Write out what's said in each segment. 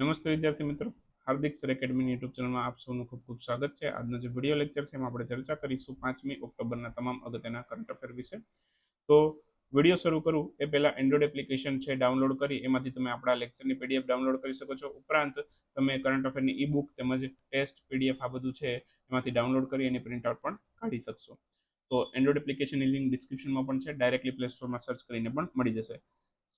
નમસ્તે વિદ્યાર્થી મિત્રો. હાર્દિક સર એકેડમીની યુટ્યુબ ચેનલમાં આપ સૌનું ખૂબ ખૂબ સ્વાગત છે. આજનો જે વીડિયો લેક્ચર છે એમાં આપણે ચર્ચા કરીશું પાંચમી ઓક્ટોબરના તમામ અગત્યના કરંટ અફેર વિશે. તો વીડિયો શરૂ કરું. એ પહેલાં એન્ડ્રોઇડ એપ્લિકેશન છે ડાઉનલોડ કરી. એમાંથી તમે આપણા લેક્ચરની પીડીએફ ડાઉનલોડ કરી શકો છો. ઉપરાંત તમે કરંટ અફેરની ઈ બુક તેમજ ટેસ્ટ પીડીએફ આ બધું છે એમાંથી ડાઉનલોડ કરી એની પ્રિન્ટઆઉટ પણ કાઢી શકશો. તો એન્ડ્રોઇડ એપ્લિકેશનની લિંક ડિસ્ક્રિપ્શનમાં પણ છે. ડાયરેક્ટલી પ્લે સ્ટોરમાં સર્ચ કરીને પણ મળી જશે.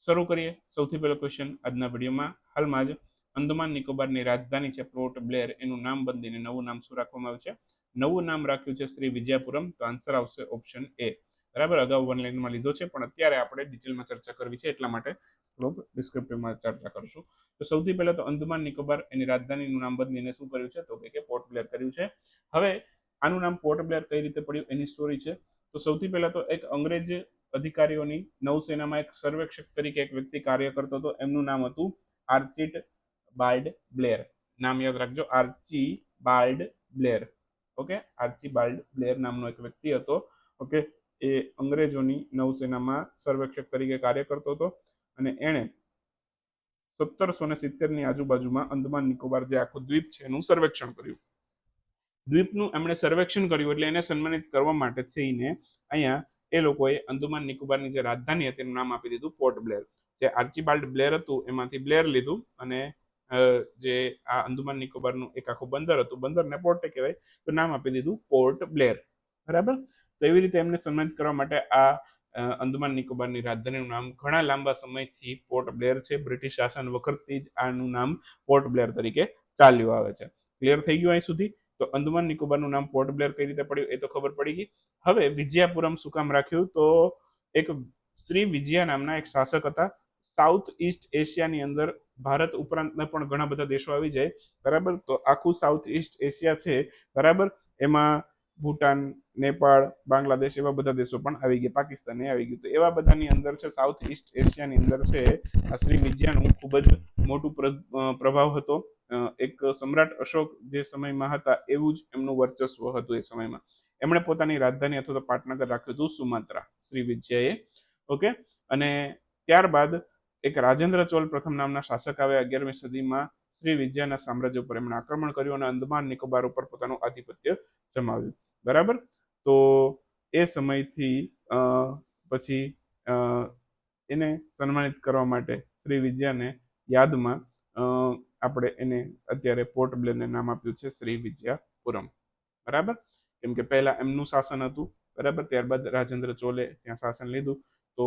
શરૂ કરીએ. સૌથી પહેલો ક્વેશ્ચન આજના વિડીયોમાં હાલમાં જ અંદમાન નિકોબારની રાજધાની છે પોર્ટ બ્લેર. એનું નામ બદલીને નવું નામ શું રાખવામાં આવ્યું છે? નવું નામ રાખ્યું છે શ્રી વિજયપુરમ તો આન્સર આવશે ઓપ્શન એ બરાબર? અગાઉ વન લાઇનમાં લીધો છે, પણ અત્યારે આપણે ડિટેલમાં ચર્ચા કરવી છે, એટલા માટે થોડોક ડિસ્ક્રિપ્ટિવમાં ચર્ચા કરીશું. તો સૌથી પહેલા તો અંદમાન નિકોબાર, એની રાજધાનીનું નામ બદલીને શું કર્યું છે? તો કે પોર્ટ બ્લેર કર્યું છે. હવે આનું નામ પોર્ટ બ્લેર કઈ રીતે પડ્યું? એની સ્ટોરી છે. તો સૌથી પહેલા તો એક અંગ્રેજ અધિકારીઓની નૌસેનામાં એક સર્વેક્ષક તરીકે એક વ્યક્તિ કાર્ય કરતો હતો. એમનું નામ હતું આર્ચિટ બાલ્ડ બ્લેર. નામ યાદ રાખજો, Archie Bald Blair. Okay? Archie Bald Blair નામનો એક વ્યક્તિ હતો. ઓકે? એ અંગ્રેજોની નૌસેનામાં સર્વેક્ષક તરીકે કાર્ય કરતો હતો અને એણે સત્તરસો ને સિત્તેરની આજુબાજુમાં અંદમાન નિકોબાર જે આખું દ્વીપ છે એનું સર્વેક્ષણ કર્યું. દ્વીપનું એમણે સર્વેક્ષણ કર્યું એટલે એને સન્માનિત કરવા માટે થઈને અહીંયા એ લોકોએ અંદમાન નિકોબારની જે રાજધાની હતી એનું નામ આપી દીધું પોર્ટ બ્લેર. જે આર્ચીબાલ્ડ બ્લેર હતું એમાંથી બ્લેર લીધું અને જે આ અંદમાન નિકોબારનું એક આખું બંદર હતું. બંદરને પોર્ટ કહેવાય. તો નામ આપી દીધું પોર્ટ બ્લેર. બરાબર? તો એવી રીતે એમને સન્માનિત કરવા માટે આ અંદમાન નિકોબારની રાજધાનીનું નામ ઘણા લાંબા સમયથી પોર્ટ બ્લેર છે. બ્રિટિશ શાસન વખતથી જ આનું નામ પોર્ટ બ્લેર તરીકે ચાલ્યું આવે છે. ક્લિયર થઈ ગયું અહીં સુધી? તો અંદમાન નિકોબારનું નામ પોર્ટ બ્લેર કઈ રીતે પડ્યું એ તો ખબર પડી ગઈ. હવે વિજયાપુરમ શું કામ રાખ્યું? તો એક શ્રી વિજયા નામના એક શાસક હતા. સાઉથ ઈસ્ટ એશિયાની અંદર ભારત ઉપરાંતના પણ ઘણા બધા દેશો આવી જાય. બરાબર? તો આખું સાઉથ ઈસ્ટ એશિયા છે. બરાબર? એમાં ભૂટાન, નેપાળ, બાંગ્લાદેશ એવા બધા દેશો પણ આવી ગયા. પાકિસ્તાન આવી ગયું. તો એવા બધાની અંદર છે, સાઉથ ઈસ્ટ એશિયાની અંદર છે, આ શ્રી વિદ્યાનું ખૂબ જ મોટું પ્રભાવ હતો. એક સમ્રાટ અશોક જે સમયમાં હતા, એવું જ એમનું વર્ચસ્વ હતું એ સમયમાં. એમણે પોતાની રાજધાની અથવા તો પાટનગર રાખ્યું હતું સુમાત્રા શ્રી વિજયાએ ઓકે? અને ત્યારબાદ એક રાજેન્દ્ર ચોલ પ્રથમ નામના શાસક આવે અગિયારમી સદીમાં શ્રી વિજયાના સામ્રાજ્ય ઉપર એમણે આક્રમણ કર્યું અને અંદમાન નિકોબાર ઉપર પોતાનું આધિપત્ય જમાવ્યું. બરાબર? તો એ સમયથી પછી એને સન્માનિત કરવા માટે શ્રી વિજયાને યાદમાં આપણે એને અત્યારે પોર્ટ બ્લેરને નામ આપ્યું છે શ્રી વિજયાપુરમ. બરાબર? કેમ કે પહેલા એમનું શાસન હતું. બરાબર? ત્યારબાદ રાજેન્દ્ર ચોલે ત્યાં શાસન લીધું. તો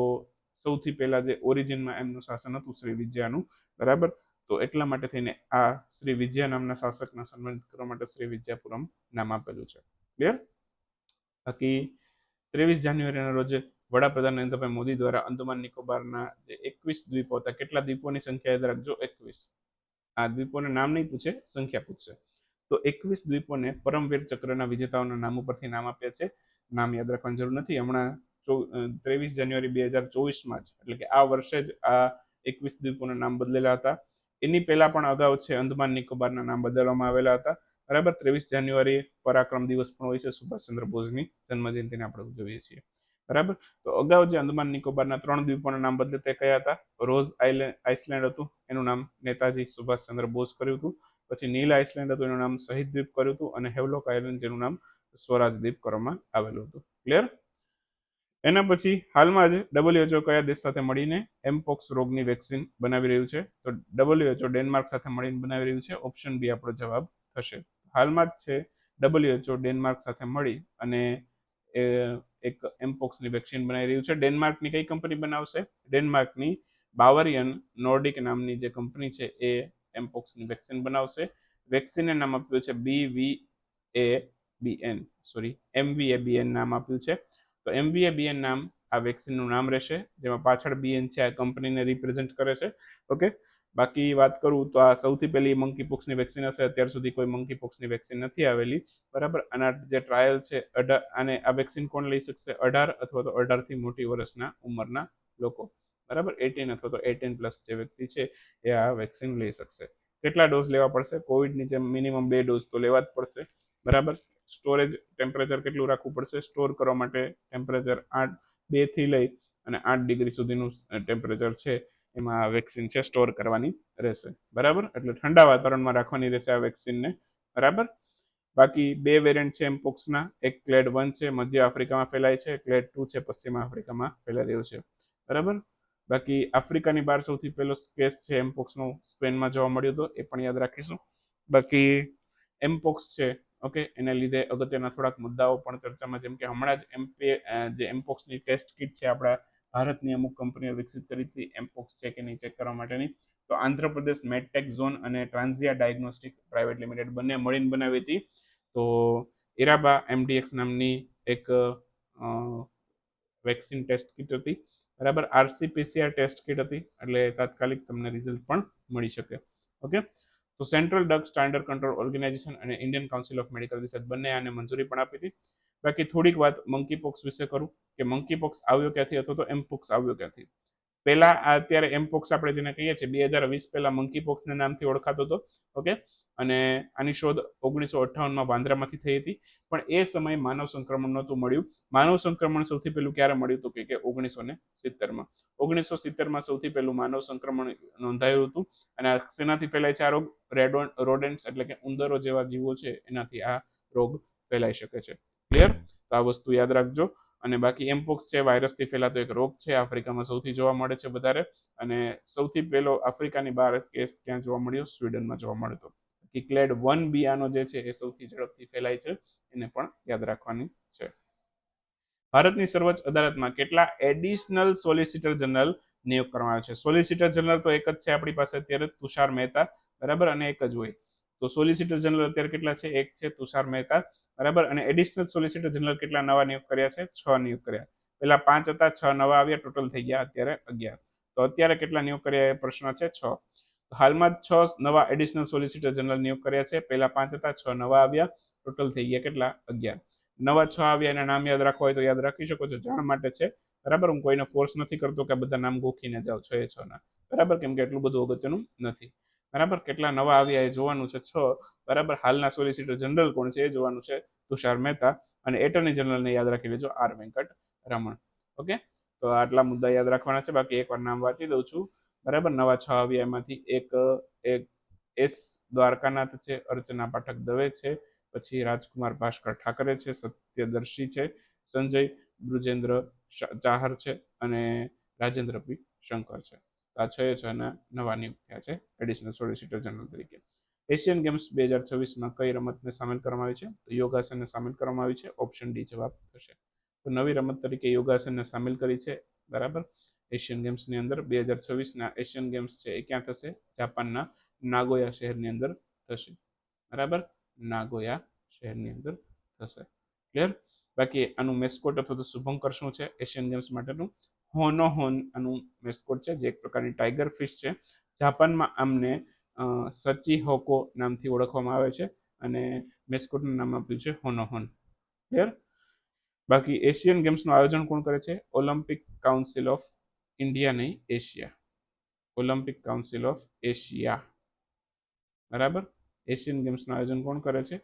સૌથી પહેલા જે ઓરિજિનમાં એમનું શાસન હતું શ્રી વિજયાનું, બરાબર? તો એટલા માટે થઈને આ શ્રી વિજયા નામના શાસકના સન્માનિત કરવા માટે શ્રી વિજયાપુરમ નામ આપેલું છે. ક્લિયર બાકી ત્રેવીસ જાન્યુઆરીના રોજ વડાપ્રધાન નરેન્દ્રભાઈ મોદી દ્વારા અંદમાન નિકોબારના જે એકવીસ દ્વીપો હતા, કેટલા દ્વીપોની સંખ્યા યાદ રાખજો? એકવીસ. આ દ્વીપોને નામ નહીં પૂછે, સંખ્યા પૂછશે તો એકવીસ દ્વીપોને પરમવીર ચક્રના વિજેતાઓના નામ ઉપરથી નામ આપ્યા છે. નામ યાદ રાખવાની જરૂર નથી. હમણાં ત્રેવીસ જાન્યુઆરી બે હજાર ચોવીસમાં જ, એટલે કે આ વર્ષે જ આ એકવીસ દ્વીપોના નામ બદલેલા હતા. એની પહેલા પણ અગાઉ છે અંદમાન નિકોબારના નામ બદલવામાં આવેલા હતા. બરાબર, ત્રેવીસ જાન્યુઆરી પરાક્રમ દિવસ પણ હોય છે સુભાષચંદ્ર બોઝની જન્મજયંતિને આપણે ઉજવીએ છીએ. બરાબર? તો અગાઉ જે અંદમાન નિકોબારના ત્રણ દ્વીપોના નામ બદલે તે કયા હતા? રોઝ આઇલેન્ડ આઇસલેન્ડ હતું, એનું નામ નેતાજી સુભાષચંદ્ર બોઝ કર્યું હતું. પછી નીલ આઇસલેન્ડ હતું, એનું નામ શહીદ દ્વીપ કર્યું હતું અને હેવલોક આઇલેન્ડ, જેનું નામ સ્વરાજ દ્વીપ કરવામાં આવેલું હતું. ક્લિયર? એના પછી હાલમાં જ ડબલ્યુએચઓ કયા દેશ સાથે મળીને એમપોક્સ રોગની વેક્સિન બનાવી રહ્યું છે? તો ડબલ્યુએચઓ ડેનમાર્ક સાથે મળીને બનાવી રહ્યું છે. ઓપ્શન બી આપણો જવાબ થશે. હાલમાં જ છે ડબલ્યુએચઓ ડેનમાર્ક સાથે મળી અને એક એમપોક્સની વેક્સિન બનાવી રહ્યું છે. ડેનમાર્કની કઈ કંપની બનાવશે? ડેનમાર્કની બાવરિયન નોર્ડિક નામની જે કંપની છે એ એમપોક્સની વેક્સિન બનાવશે. વેક્સિનને નામ આપ્યું છે B V A B N sorry MV A B N નામ આપ્યું છે. તો એમવીએ બીએન નામ આ વેક્સિનનું નામ રહેશે, જેમાં પાછળ બીએન છે, આ કંપનીને રિપ્રેઝેન્ટ કરે છે. ઓકે બાકી વાત કરું તો આ સૌથી પહેલી મંકી પોક્સની વેક્સિન હશે, અત્યાર સુધી કોઈ મંકી પોક્સની વેક્સિન નથી આવેલી. બરાબર? આના જે ટ્રાયલ છે અઢાર અને આ વેક્સિન કોણ લઈ શકશે? અઢાર અથવા તો અઢારથી મોટી વર્ષના ઉંમરના લોકો. બરાબર? એટીન અથવા તો એટીન પ્લસ જે વ્યક્તિ છે, એ આ વેક્સિન લઈ શકશે. કેટલા ડોઝ લેવા પડશે? કોવિડની જેમ મિનિમમ બે ડોઝ તો લેવા જ પડશે. બરાબર? સ્ટોરેજ ટેમ્પરેચર કેટલું રાખવું પડશે? સ્ટોર કરવા માટે ટેમ્પરેચર આઠ બેથી લઈ અને આઠ ડિગ્રી સુધીનું ટેમ્પરેચર છે. એમાં આ વેક્સિન છે સ્ટોર કરવાની રહેશે. બરાબર? એટલે ઠંડા વાતાવરણમાં રાખવાની રહેશે આ વેક્સિનને બરાબર? બાકી બે વેરિયન્ટ છે એમપોક્સના એક ક્લેડ વન છે, મધ્ય આફ્રિકામાં ફેલાય છે. ક્લેડ ટુ છે, પશ્ચિમ આફ્રિકામાં ફેલાઈ રહ્યો છે. બરાબર? બાકી આફ્રિકાની બહાર સૌથી પહેલો કેસ છે એમપોક્સનો સ્પેનમાં જોવા મળ્યો હતો એ પણ યાદ રાખીશું. બાકી એમપોક્સ છે ઓકે, એને લીધે અગત્યના થોડાક મુદ્દાઓ પણ ચર્ચામાં, જેમ કે હમણાં જ એમપી જે એમપોક્સની ટેસ્ટ કિટ છે, આપણા ભારતની અમુક કંપનીઓ વિકસિત કરી હતી એમપોક્સ છે કે નહીં ચેક કરવા માટેની, તો આંધ્રપ્રદેશ મેડટેક ઝોન અને ટ્રાન્ઝિયા ડાયગ્નોસ્ટિક પ્રાઇવેટ લિમિટેડ બંને મળીને બનાવી હતી. તો ઇરાબા એમડીએક્સ નામની એક વેક્સિન ટેસ્ટ કિટ હતી. બરાબર આરસીપીસીઆર ટેસ્ટ કિટ હતી, એટલે તાત્કાલિક તમને રિઝલ્ટ પણ મળી શકે. ઓકે? તો central drug standard control organisation અને Indian council of medical research બંને આને મંજૂરી પણ આપી હતી. બાકી થોડીક વાત મંકી પોક્સ વિશે કરું કે મંકી પોક્સ આવ્યો ક્યાંથી અથવા તો એમ પોક્સ આવ્યો ક્યાંથી? પહેલા અત્યારે એમપોક્સ આપણે જેને કહીએ છીએ, બે હજાર વીસ પહેલા મંકી પોક્સના નામથી ઓળખાતો હતો ઓકે અને આની શોધ ઓગણીસો અઠ્ઠાવનમાં વાંદરામાંથી થઈ હતી. પણ એ સમયે માનવ સંક્રમણ નહોતું મળ્યું. માનવ સંક્રમણ સૌથી પહેલું ક્યારે મળ્યું હતું કે ઓગણીસો ને સિત્તેરમાં. ઓગણીસો સિત્તેરમાં સૌથી પહેલું માનવ સંક્રમણ નોંધાયું હતું. અને આ શેનાથી ફેલાય છે આ રોગ? રેડોન રોડેન્ટ્સ એટલે કે ઉંદરો જેવા જીવો છે, એનાથી આ રોગ ફેલાઈ શકે છે. ક્લિયર? તો આ વસ્તુ યાદ રાખજો. અને બાકી એમ્પોક્સ છે, વાયરસથી ફેલાતો એક રોગ છે, આફ્રિકામાં સૌથી જોવા મળે છે વધારે. અને સૌથી પહેલો આફ્રિકાની બહાર કેસ ક્યાં જોવા મળ્યો? સ્વીડનમાં જોવા મળતો કિક્લેડ વન બિયાનો જે છે એ સૌથી ઝડપથી ફેલાય છે, એને પણ યાદ રાખવાની છે. ભારતની સર્વોચ્ચ અદાલતમાં કેટલા એડિશનલ સોલિસિટર જનરલ નિયોગ કરવામાં આવે છે? સોલિસિટર જનરલ તો એક જ છે આપણી પાસે અત્યારે, તુષાર મહેતા, બરાબર? અને એક જ હોય. તો સોલિસિટર જનરલ અત્યારે કેટલા છે? એક છે તુષાર મહેતા, બરાબર? અને એડિશનલ સોલિસિટર જનરલ કેટલા નવા નિયોગ કર્યા છે? છ નિયોગ કર્યા. પેલા પાંચ હતા, છ નવા આવ્યા, ટોટલ થઈ ગયા અત્યારે અગિયાર. તો અત્યારે કેટલા નિયોગ કર્યા એ પ્રશ્ન છે? છ. હાલમાં છ નવા એડિશનલ સોલિસિટર જનરલ નિયુક્ત કર્યા છે. પહેલા પાંચ હતા, છ નવા આવ્યા. ટોટલ થઈ ગયા કેટલા? અગિયાર. નવા છ આવ્યા, એના નામ યાદ રાખવા હોય તો યાદ રાખી શકો છો જાણ માટે છે. બરાબર? હું કોઈને ફોર્સ નથી કરતો કે બધા નામ ગોખીને જાઓ છ એ છ ના. બરાબર? કેમ કે એટલું બધું અગત્યનું નથી. બરાબર? કેટલા નવા આવ્યા એ જોવાનું છે, છ. બરાબર? હાલના સોલિસિટર જનરલ કોણ છે એ જોવાનું છે તુષાર મહેતા અને એટર્ની જનરલને યાદ રાખી લેજો, આર વેંકટ રમણ. ઓકે? તો આટલા મુદ્દા યાદ રાખવાના છે. બાકી એકવાર નામ વાંચી દઉં છું. બરાબર? નવા છ આવ્યા એમાંથી એક એક એસ દ્વારકાનાથ છે, અર્ચના પાઠક દવે છે, પછી રાજકુમાર ભાસ્કર ઠાકરે છે, સત્યદર્શી છે, સંજય બૃજેન્દ્ર ચાહર છે અને રાજેન્દ્ર પી શંકર છે. આ છ છ ના નવા નિયુક્ત થયા છે, એડિશનલ સોલિસિટર જનરલ તરીકે. એશિયન ગેમ્સ બે હજાર છવ્વીસમાં કઈ રમતને સામેલ કરવામાં આવી છે? તો યોગાસનને સામેલ કરવામાં આવી છે, ઓપ્શન ડી જવાબ થશે. તો નવી રમત તરીકે યોગાસનને સામેલ કરી છે, બરાબર? એશિયન ગેમ્સની અંદર બે હજાર છવ્વીસના એશિયન ગેમ્સ છે એ ક્યાં થશે? જાપાનના નાગોયા શહેરની અંદર થશે. બરાબર? નાગોયા શહેરની અંદર થશે. ક્લિયર? બાકી આનું મેસ્કોટ અથવા તો શુભંકર શું છે? એશિયન ગેમ્સ માટેનું હોનો હોન આનું મેસ્કોટ છે, જે એક પ્રકારની ટાઈગર ફિશ છે. જાપાનમાં આમને સચી હોકો નામથી ઓળખવામાં આવે છે અને મેસ્કોટનું નામ આપ્યું છે હોનો હોન ક્લિયર? બાકી એશિયન ગેમ્સનું આયોજન કોણ કરે છે? ઓલિમ્પિક કાઉન્સિલ ઓફ ઇન્ડિયા નહીં Asia Olympic council of Asia બરાબર? એશિયન ગેમ્સનું આયોજન કોણ કરે છે?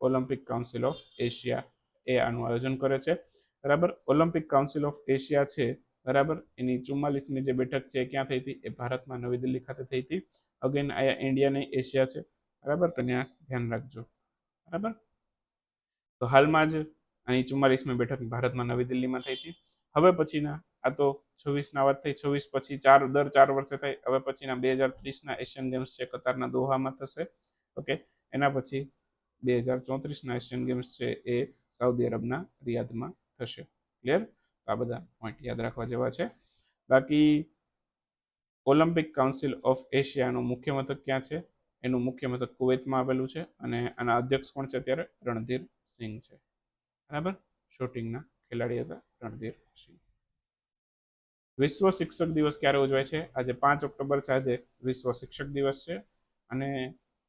ઓલિમ્પિક કાઉન્સિલ ઓફ એશિયા એ આનું આયોજન કરે છે. બરાબર? ઓલિમ્પિક કાઉન્સિલ ઓફ એશિયા છે. બરાબર? એની ચુમ્માલીસમી જે બેઠક છે ક્યાં થઈ હતી? એ ભારતમાં નવી દિલ્હી ખાતે થઈ હતી. અગેન ઇન્ડિયા નહીં એશિયા છે. બરાબર? તો ત્યાં ધ્યાન રાખજો. બરાબર? તો હાલમાં જ આની ચુમ્માલીસમી બેઠક ભારતમાં નવી દિલ્હીમાં થઈ હતી. હવે પછીના આ તો છવ્વીસના વાત થઈ છવ્વીસ પછી ચાર, દર ચાર વર્ષે થાય. હવે પછીના બે હજાર ત્રીસના એશિયન ગેમ્સ છે, કતારના દોહામાં થશે. ઓકે? એના પછી બે હજાર ચોત્રીસના એશિયન ગેમ્સ છે, એ સાઉદી અરબના રિયાદમાં થશે. ક્લિયર આ બધા પોઈન્ટ યાદ રાખવા જેવા છે. બાકી ઓલિમ્પિક કાઉન્સિલ ઓફ એશિયાનું મુખ્ય મથક ક્યાં છે? એનું મુખ્ય મથક કુવૈતમાં આવેલું છે અને આના અધ્યક્ષ કોણ છે અત્યારે? રણધીર સિંહ છે. બરાબર? શૂટિંગના ખેલાડી હતા રણધીર સિંહ વિશ્વ શિક્ષક દિવસ ક્યારે ઉજવાય છે? આજે પાંચ ઓક્ટોબર છે, આજે વિશ્વ શિક્ષક દિવસ છે. અને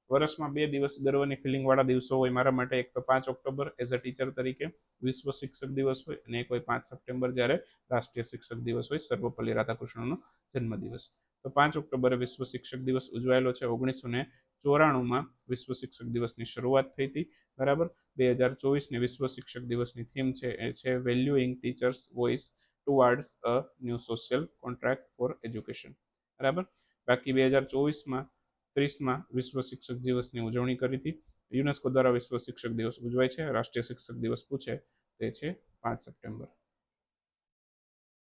વર્ષમાં બે દિવસ ગર્વની ફિલિંગવાળા દિવસો હોય મારા માટે. એક તો પાંચ ઓક્ટોબર એઝ અ ટીચર તરીકે વિશ્વ શિક્ષક દિવસ હોય અને એક હોય પાંચ સપ્ટેમ્બર જ્યારે રાષ્ટ્રીય શિક્ષક દિવસ હોય, સર્વપલ્લી રાધાકૃષ્ણનો જન્મદિવસ. તો પાંચ ઓક્ટોબરે વિશ્વ શિક્ષક દિવસ ઉજવાયેલો છે. ઓગણીસો ને ચોરાણુંમાં વિશ્વ શિક્ષક દિવસની શરૂઆત થઈ હતી. બરાબર? બે હજાર ચોવીસની વિશ્વ શિક્ષક દિવસની થીમ છે, એ છે valuing teachers voice. Towards a new social contract for education બરાબર? બાકી બે હજાર ચોવીસમાં, ત્રીસમાં વિશ્વ શિક્ષક દિવસની ઉજવણી કરી હતી. યુનેસ્કો દ્વારા વિશ્વ શિક્ષક દિવસ ઉજવાય છે. રાષ્ટ્રીય શિક્ષક દિવસ પૂછે તે છે પાંચ સપ્ટેમ્બર.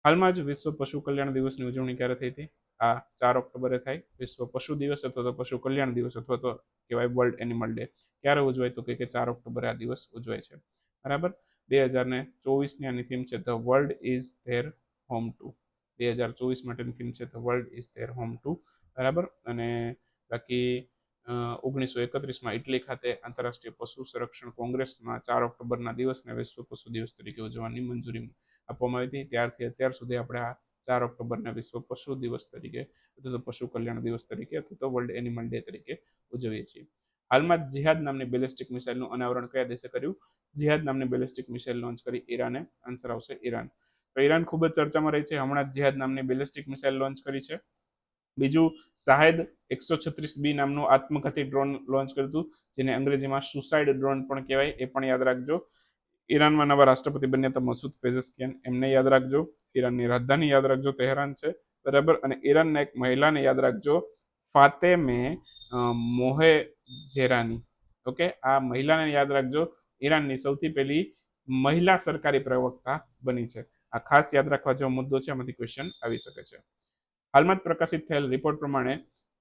હાલમાં જ વિશ્વ પશુ કલ્યાણ દિવસની ઉજવણી ક્યારે થઈ હતી? આ ચાર ઓક્ટોબરે થાય. વિશ્વ પશુ દિવસ અથવા તો પશુ કલ્યાણ દિવસ અથવા તો કહેવાય વર્લ્ડ એનિમલ ડે ક્યારે ઉજવાય તો કે ચાર ઓક્ટોબરે આ દિવસ ઉજવાય છે. બરાબર? બે હજાર ને ચોવીસની આની થીમ છે the world is their home too બે હજાર ચોવીસ માટેની થીમ છે the world is their home too બરાબર? અને બાકી ઓગણીસો એકત્રીસમાં ઇટલી ખાતે આંતરરાષ્ટ્રીય પશુ સંરક્ષણ કોંગ્રેસમાં ચાર ઓક્ટોબરના દિવસને વિશ્વ પશુ દિવસ તરીકે ઉજવવાની મંજૂરી આપવામાં આવી હતી. ત્યારથી અત્યાર સુધી આપણે આ ચાર ઓક્ટોબરને વિશ્વ પશુ દિવસ તરીકે અથવા તો પશુ કલ્યાણ દિવસ તરીકે અથવા તો વર્લ્ડ એનિમલ ડે તરીકે ઉજવીએ છીએ. હાલમાં જિહાદ નામની બેલિસ્ટિક મિસાઇલનું અનાવરણ કયા દેશે કર્યું? જિહાદ નામની બેલિસ્ટિક મિસાઇલ લોન્ચ કરી ઈરાને. આન્સર આવશે ઈરાન. તો ઈરાન ખૂબ જ ચર્ચામાં રહી છે. હમણાં જ જિહાદ નામની બેલિસ્ટિક મિસાઇલ લોન્ચ કરી છે. બીજું શાહેદ એકસો છત્રીસ બી નામનું આત્મઘાતી ડ્રોન લોન્ચ કર્યું હતું, જેને અંગ્રેજીમાં સુસાઇડ ડ્રોન પણ કહેવાય. એ પણ યાદ રાખજો. ઈરાનમાં નવા રાષ્ટ્રપતિ બન્યા હતા મસૂદ પેઝસ્કિયન એમને યાદ રાખજો. ઈરાનની રાજધાની યાદ રાખજો. તેહરાન છે. બરાબર? અને ઈરાનના એક મહિલાને યાદ રાખજો. Fatemeh Mohajerani okay? આ મહિલાને યાદ રાખજો. ઈરાનની સૌથી પહેલી મહિલા સરકારી પ્રવક્તા બની છે. આ ખાસ યાદ રાખવા જેવો મુદ્દો છે, આમાંથી ક્વેશ્ચન આવી શકે છે. હાલમાં જ પ્રકાશિત થયેલ રિપોર્ટ પ્રમાણે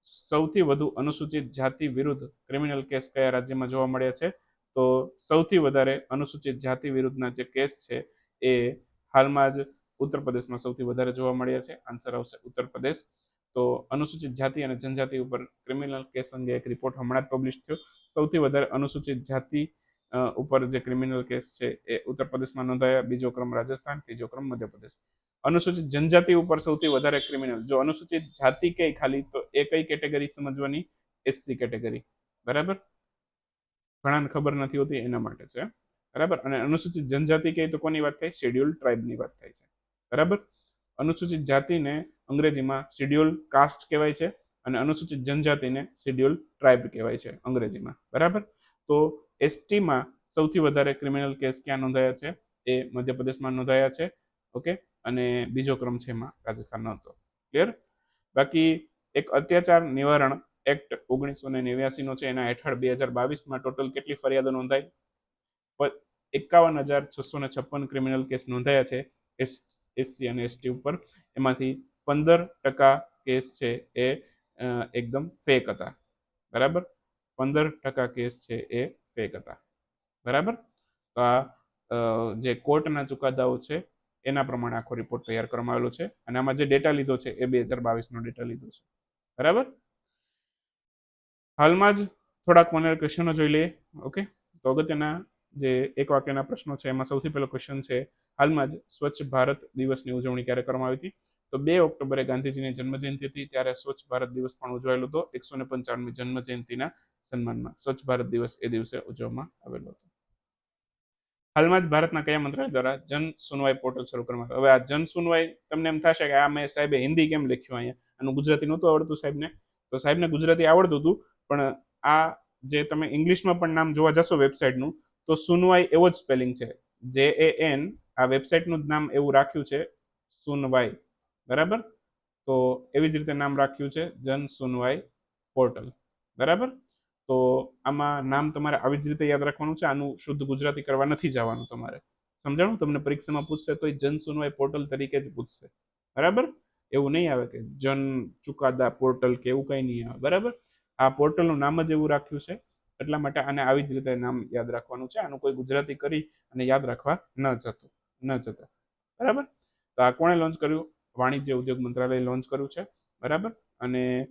સૌથી વધુ અનુસૂચિત જાતિ વિરુદ્ધ ક્રિમિનલ કેસ કયા રાજ્યમાં જોવા મળ્યા છે? તો સૌથી વધારે અનુસૂચિત જાતિ વિરુદ્ધના જે કેસ છે, એ હાલમાં જ ઉત્તર પ્રદેશમાં સૌથી વધારે જોવા મળ્યા છે. આન્સર આવશે ઉત્તર પ્રદેશ તો અનુસૂચિત જાતિ અને જનજાતિ ઉપર ક્રિમિનલ કેસ અંગે એક રિપોર્ટ હમણાં જ પબ્લિશ થયો. સૌથી વધારે અનુસૂચિત જાતિ ઉપર જે ક્રિમિનલ કેસ છે, એ ઉત્તર પ્રદેશમાં નોંધાયા, બીજો ક્રમ રાજસ્થાન, ત્રીજો ક્રમ મધ્યપ્રદેશ. અનુસૂચિત જનજાતિ ઉપર સૌથી વધારે ક્રિમિનલ જો અનુસૂચિત જાતિ કઈ ખાલી, તો એ કઈ કેટેગરી સમજવાની? એસસી કેટેગરી બરાબર? ઘણાને ખબર નથી હોતી એના માટે છે બરાબર? અને અનુસૂચિત જનજાતિ કઈ, તો કોની વાત થાય? શેડ્યુલ ટ્રાઇબની વાત થાય છે. બરાબર? અનુસૂચિત જાતિને અંગ્રેજીમાં શેડ્યુલ કાસ્ટ કહેવાય છે, અને અનુસૂચિત જનજાતિને શેડ્યુલ ટ્રાઇબ કહેવાય છે, અંગ્રેજીમાં. બરાબર? તો એસટીમાં સૌથી વધારે ક્રિમિનલ કેસ ક્યાં નોંધાયા છે? એ મધ્યપ્રદેશમાં નોંધાયા છે. ઓકે? અને બીજો ક્રમ છે એમાં રાજસ્થાનનો હતો. ક્લિયર બાકી એક અત્યાચાર નિવારણ એક્ટ ઓગણીસો ને નેવ્યાસીનો છે. એના હેઠળ બે હજાર બાવીસમાં ટોટલ કેટલી ફરિયાદો નોંધાઈ? એકાવન હજાર છસો ને છપ્પન ક્રિમિનલ કેસ નોંધાયા છે એસ એસસી અને એસટી ઉપર. એમાંથી પંદર ટકા કેસ છે એ એકદમ ફેક હતા. બરાબર? પંદર ટકા કેસ છે એ ફેક હતા બરાબર? તો આ જે કોર્ટના ચુકાદાઓ છે, એના પ્રમાણે આખો રિપોર્ટ તૈયાર કરવામાં આવેલો છે અને આમાં જે ડેટા લીધો છે એ બે હજાર બાવીસનો ડેટા લીધો છે. બરાબર? હાલમાં જ થોડાક મને ક્વેશ્ચનો જોઈ લઈએ. ઓકે તો અગત્યના જે એક વાક્યના પ્રશ્નો છે, એમાં સૌથી પહેલો ક્વેશ્ચન છે, હાલમાં જ સ્વચ્છ ભારત દિવસની ઉજવણી ક્યારે કરવામાં આવી હતી? તો બે ઓક્ટોબરે ગાંધીજીની જન્મજયંતિ હતી, ત્યારે સ્વચ્છ ભારત દિવસ પણ ઉજવાયેલો હતો, એકસો ને પંચાવનમી જન્મજયંતિના સન્માનમાં સ્વચ્છ ભારત દિવસ એ દિવસે ઉજવવામાં આવેલો હતો. હાલમાં જ ભારતના કયા મંત્રાલય દ્વારા જન સુનવાઈ પોર્ટલ શરૂ કરવામાં હવે આ જન સુનવાઈ તમને એમ થશે કે આ મેં સાહેબે હિન્દી કેમ લખ્યું અહીંયા? આનું ગુજરાતી નહોતું આવડતું સાહેબને. તો સાહેબને ગુજરાતી આવડતું હતું, પણ આ જે તમે ઇંગ્લિશમાં પણ નામ જોવા જશો વેબસાઇટનું, તો સુનવાઈ એવો જ સ્પેલિંગ છે. જે એ એન, આ વેબસાઇટનું જ નામ એવું રાખ્યું છે, સુનવાઈ. બરાબર? તો એવી જ રીતે નામ રાખ્યું છે જન સુનવાઈ પોર્ટલ. બરાબર? તો આમાં નામ તમારે આવી જ રીતે યાદ રાખવાનું છે. આનું શુદ્ધ ગુજરાતી કરવા નથી જવાનું તમારે. સમજાણું? તમને પરીક્ષામાં પૂછશે તો જન સુનવાઈ પોર્ટલ તરીકે જ પૂછશે. બરાબર? એવું નહીં આવે કે જન ચુકાદા પોર્ટલ કે એવું કંઈ નહીં આવે. બરાબર? આ પોર્ટલનું નામ જ એવું રાખ્યું છે. એટલા માટે આને આવી જ રીતે નામ યાદ રાખવાનું છે. આનું કોઈ ગુજરાતી કરી અને યાદ રાખવા ન જતું, ન જતા. બરાબર? તો આ કોણે લોન્ચ કર્યું? વાણિજ્ય ઉદ્યોગ મંત્રાલય લોન્ચ કર્યું છે. બરાબર? અને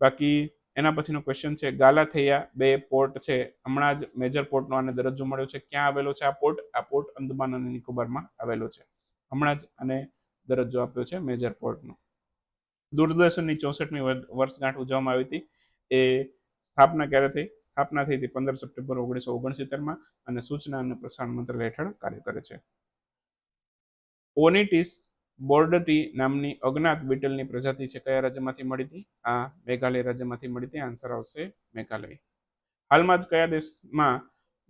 બાકી એના પછીનો ક્વેશ્ચન છે, ગાલાથૈયા બે પોર્ટ છે. હમણાં જ મેજર પોર્ટનો આને દરજ્જો મળ્યો છે. ક્યાં આવેલો છે આ પોર્ટ આ પોર્ટ અંદમાન અને નિકોબારમાં આવેલો છે. હમણાં જ આને દરજ્જો આપ્યો છે મેજર પોર્ટનો દૂરદર્શનની ચોસઠમી વર્ષગાંઠ ઉજવવામાં આવી હતી. એ સ્થાપના ક્યારે થઈ? સ્થાપના થઈ હતી પંદર સપ્ટેમ્બર ઓગણીસો ઓગણસિત્તેરમાં અને સૂચના અને પ્રસારણ મંત્રાલય હેઠળ કાર્ય કરે છે. ઓનિટિસ બોર્ડટી નામની અજ્ઞાત બીટલની પ્રજાતિ છે કયા રાજ્યમાંથી મળી હતી? આ મેઘાલય રાજ્યમાંથી મળી હતી. આન્સર આવશે મેઘાલય. હાલમાં જ કયા દેશમાં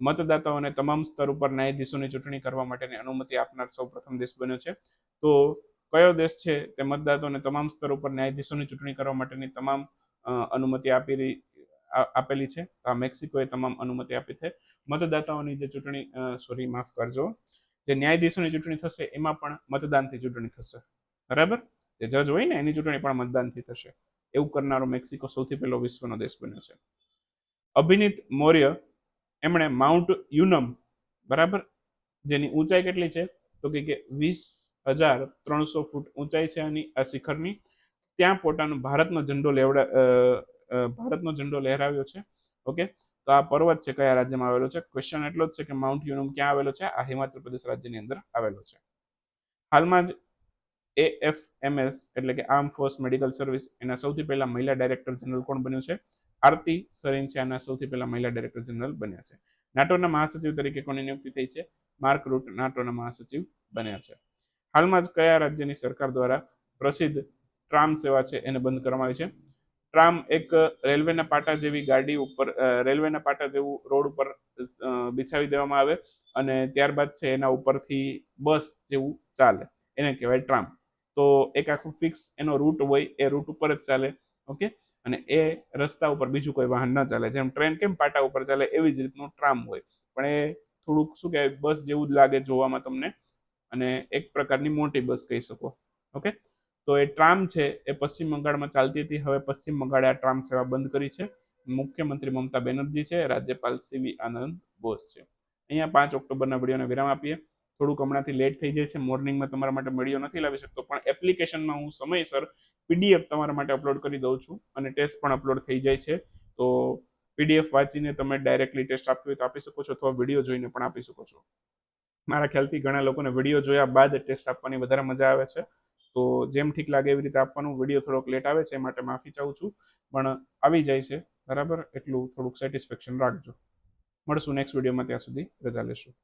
મતદાતાઓને તમામ સ્તર ઉપર ન્યાયાધીશોની ચૂંટણી કરવા માટેની અનુમતિ આપનાર સૌ પ્રથમ દેશ બન્યો છે? તો કયો દેશ છે તે મતદાતાઓને તમામ સ્તર ઉપર ન્યાયાધીશોની ચૂંટણી કરવા માટેની તમામ અનુમતિ આપી આપેલી છે? આ મેક્સિકોએ તમામ અનુમતિ આપી છે. મતદાતાઓની જે ચૂંટણી સોરી, માફ કરજો. જે ન્યાયાધીશોની ચૂંટણી થશે, એમાં પણ મતદાનથી ચૂંટણી થશે. બરાબર? જે જજ હોય ને, એની ચૂંટણી પણ મતદાનથી થશે. એવું કરનારો મેક્સિકો સૌથી પહેલો વિશ્વનો દેશ બન્યો છે. અભિનીત મૌર્ય, એમણે માઉન્ટ યુનમ, બરાબર? જેની ઊંચાઈ કેટલી છે? તો કે વીસ હજાર ત્રણસો ફૂટ ઊંચાઈ છે આની આ શિખરની. ત્યાં પોતાનો ભારતનો ઝંડો લેવડા ભારતનો ઝંડો લહેરાવ્યો છે. ઓકે? તો આ પર્વત છે કયા રાજ્યમાં આવેલો છે? ક્વેશ્ચન એટલો જ છે કે માઉન્ટ યુનમ ક્યાં આવેલો છે? આ હિમાચલ પ્રદેશ રાજ્યની અંદર આવેલો છે. હાલમાં જ એ એફ એમ એસ એટલે કે આર્મ ફોર્સ મેડિકલ સર્વિસ એના સૌથી પહેલા મહિલા ડાયરેક્ટર જનરલ કોણ બન્યું છે? આરતી સરીન છે, આના સૌથી પહેલા મહિલા ડાયરેક્ટર જનરલ બન્યા છે. નાટોના મહાસચિવ તરીકે કોની નિયુક્તિ થઈ છે? માર્ક રૂટ નાટોના મહાસચિવ બન્યા છે. હાલમાં જ કયા રાજ્યની સરકાર દ્વારા પ્રસિદ્ધ ટ્રામ સેવા છે એને બંધ કરવામાં આવી છે? ટ્રામ એક રેલવેના પાટા જેવી ગાડી ઉપર રેલવેના પાટા જેવું રોડ ઉપર બિછાવી દેવામાં આવે અને ત્યારબાદ છે એના ઉપરથી બસ જેવું ચાલે. એને કહેવાય ટ્રામ. તો એક આખું ફિક્સ એનો રૂટ હોય, એ રૂટ ઉપર જ ચાલે, ઓકે? અને એ રસ્તા ઉપર બીજું કોઈ વાહન ન ચાલે. જેમ ટ્રેન કેમ પાટા ઉપર ચાલે એવી જ રીતનું ટ્રામ હોય. પણ એ થોડુંક શું કહેવાય, બસ જેવું જ લાગે જોવામાં તમને. અને એક પ્રકારની મોટી બસ કહી શકો, ઓકે? તો એ ટ્રામ છે, એ પશ્ચિમ બંગાળમાં ચાલતી હતી. હવે પશ્ચિમ બંગાળે આ ટ્રામ સેવા બંધ કરી છે. મુખ્યમંત્રી મમતા બેનર્જી છે, રાજ્યપાલ સીવી આનંદ બોસ છે. અહીંયા પાંચ ઓક્ટોબરના વિડીયોને વિરામ આપીએ. થોડુંક હમણાંથી લેટ થઈ જાય છે, મોર્નિંગમાં તમારા માટે વીડિયો નથી લાવી શકતો, પણ એપ્લિકેશનમાં હું સમયસર પીડીએફ તમારા માટે અપલોડ કરી દઉં છું અને ટેસ્ટ પણ અપલોડ થઈ જાય છે. તો પીડીએફ વાંચીને તમે ડાયરેક્ટલી ટેસ્ટ આપવી હોય તો આપી શકો છો, અથવા વીડિયો જોઈને પણ આપી શકો છો. મારા ખ્યાલથી ઘણા લોકોને વીડિયો જોયા બાદ ટેસ્ટ આપવાની વધારે મજા આવે છે. તો જેમ ઠીક લાગે એવી રીતે આપવાનું. વીડિયો થોડોક લેટ આવે છે, એ માટે માફી ચાહું છું. પણ આવી જાય છે, બરાબર? એટલું થોડુંક સેટિસ્ફેક્શન રાખજો. મળશું નેક્સ્ટ વિડીયોમાં, ત્યાં સુધી રજા લેશું.